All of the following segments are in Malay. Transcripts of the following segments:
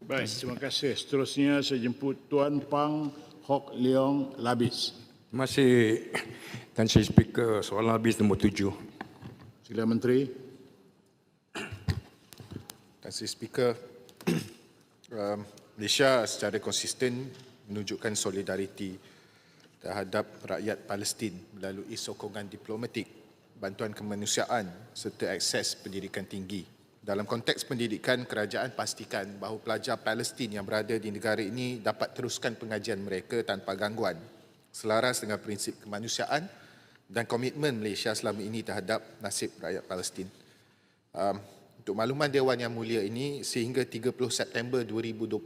Baik, terima kasih. Seterusnya saya jemput Tuan Pang Hok Leong Labis. Terima kasih Tan Sri Speaker. Soalan habis nombor tujuh. Sila Menteri. Terima kasih Speaker. Um, Malaysia secara konsisten menunjukkan solidariti terhadap rakyat Palestin melalui sokongan diplomatik, bantuan kemanusiaan serta akses pendidikan tinggi. Dalam konteks pendidikan, kerajaan pastikan bahawa pelajar Palestin yang berada di negara ini dapat teruskan pengajian mereka tanpa gangguan selaras dengan prinsip kemanusiaan dan komitmen Malaysia selama ini terhadap nasib rakyat Palestin. Um, untuk makluman Dewan Yang Mulia ini, sehingga 30 September 2025,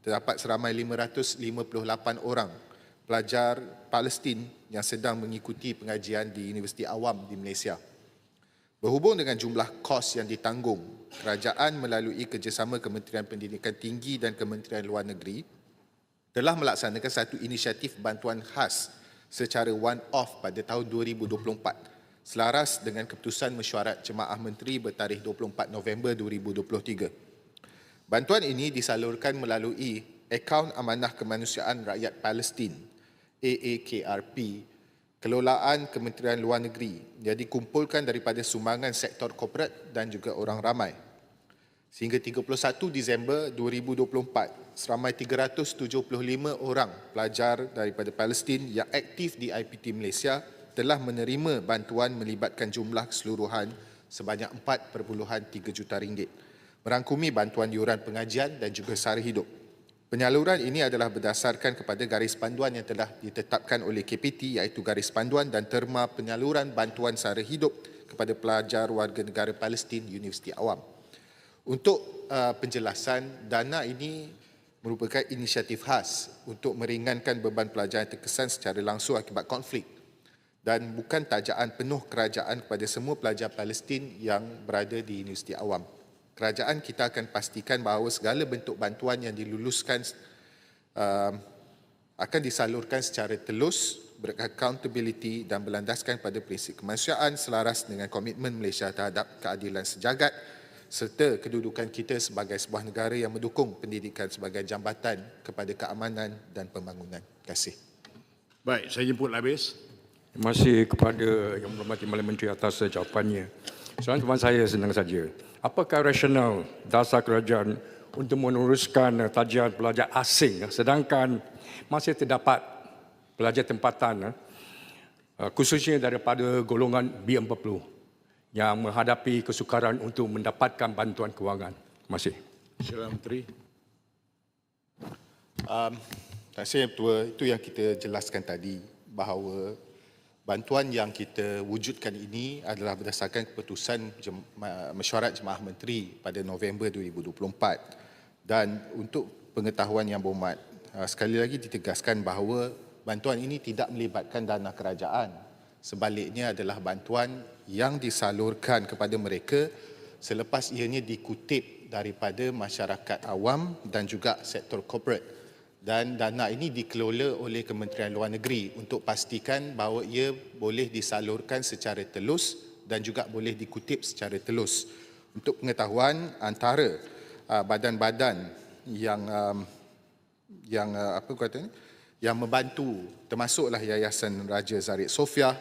terdapat seramai 558 orang pelajar Palestin yang sedang mengikuti pengajian di Universiti Awam di Malaysia. Berhubung dengan jumlah kos yang ditanggung, kerajaan melalui kerjasama Kementerian Pendidikan Tinggi dan Kementerian Luar Negeri telah melaksanakan satu inisiatif bantuan khas secara one-off pada tahun 2024 selaras dengan keputusan mesyuarat Jemaah Menteri bertarikh 24 November 2023. Bantuan ini disalurkan melalui Akaun Amanah Kemanusiaan Rakyat Palestin AAKRP kelolaan Kementerian Luar Negeri yang dikumpulkan daripada sumbangan sektor korporat dan juga orang ramai. Sehingga 31 Disember 2024, seramai 375 orang pelajar daripada Palestin yang aktif di IPT Malaysia telah menerima bantuan melibatkan jumlah keseluruhan sebanyak 4.3 juta ringgit merangkumi bantuan yuran pengajian dan juga sara hidup. Penyaluran ini adalah berdasarkan kepada garis panduan yang telah ditetapkan oleh KPT iaitu garis panduan dan terma penyaluran bantuan sara hidup kepada pelajar warga negara Palestin Universiti Awam. Untuk uh, penjelasan, dana ini merupakan inisiatif khas untuk meringankan beban pelajar yang terkesan secara langsung akibat konflik dan bukan tajaan penuh kerajaan kepada semua pelajar Palestin yang berada di Universiti Awam. Kerajaan kita akan pastikan bahawa segala bentuk bantuan yang diluluskan uh, akan disalurkan secara telus, beraccountability dan berlandaskan pada prinsip kemanusiaan selaras dengan komitmen Malaysia terhadap keadilan sejagat serta kedudukan kita sebagai sebuah negara yang mendukung pendidikan sebagai jambatan kepada keamanan dan pembangunan. Terima kasih. Baik, saya jemput Labis. Terima kasih kepada Yang Berhormati Malay Menteri atas jawapannya. Soalan tuan saya senang saja. Apakah rasional dasar kerajaan untuk meneruskan tajian pelajar asing sedangkan masih terdapat pelajar tempatan eh, khususnya daripada golongan B40 yang menghadapi kesukaran untuk mendapatkan bantuan kewangan. Terima kasih. Sila Menteri. Um, terima kasih Ketua. Itu yang kita jelaskan tadi bahawa bantuan yang kita wujudkan ini adalah berdasarkan keputusan mesyuarat Jemaah Menteri pada November 2024 dan untuk pengetahuan yang berhormat uh, sekali lagi ditegaskan bahawa bantuan ini tidak melibatkan dana kerajaan. Sebaliknya adalah bantuan yang disalurkan kepada mereka selepas ianya dikutip daripada masyarakat awam dan juga sektor korporat dan dana ini dikelola oleh Kementerian Luar Negeri untuk pastikan bahawa ia boleh disalurkan secara telus dan juga boleh dikutip secara telus. Untuk pengetahuan antara uh, badan-badan yang um, yang uh, apa katanya yang membantu termasuklah Yayasan Raja Zarid Sofia,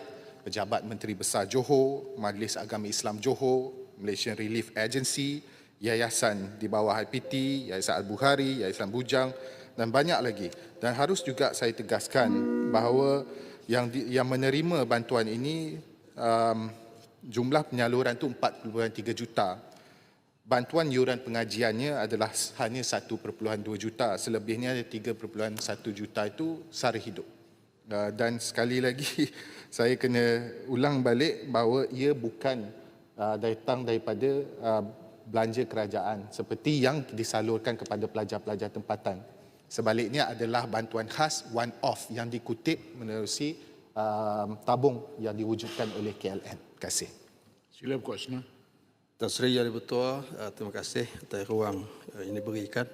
Pejabat Menteri Besar Johor, Majlis Agama Islam Johor, Malaysian Relief Agency, yayasan di bawah IPT, Yayasan Al-Bukhari, Yayasan Bujang dan banyak lagi. Dan harus juga saya tegaskan bahawa yang di, yang menerima bantuan ini um, jumlah penyaluran itu 4.3 juta. Bantuan yuran pengajiannya adalah hanya 1.2 juta. Selebihnya 3.1 juta itu sara hidup. Uh, dan sekali lagi saya kena ulang balik bahawa ia bukan uh, datang daripada uh, belanja kerajaan seperti yang disalurkan kepada pelajar-pelajar tempatan. Sebaliknya adalah bantuan khas one off yang dikutip menerusi um, tabung yang diwujudkan oleh KLN. Terima kasih. Sila Puan Asna. Tan Sri Yang Dipertua, uh, terima kasih atas ruang uh, ini berikan.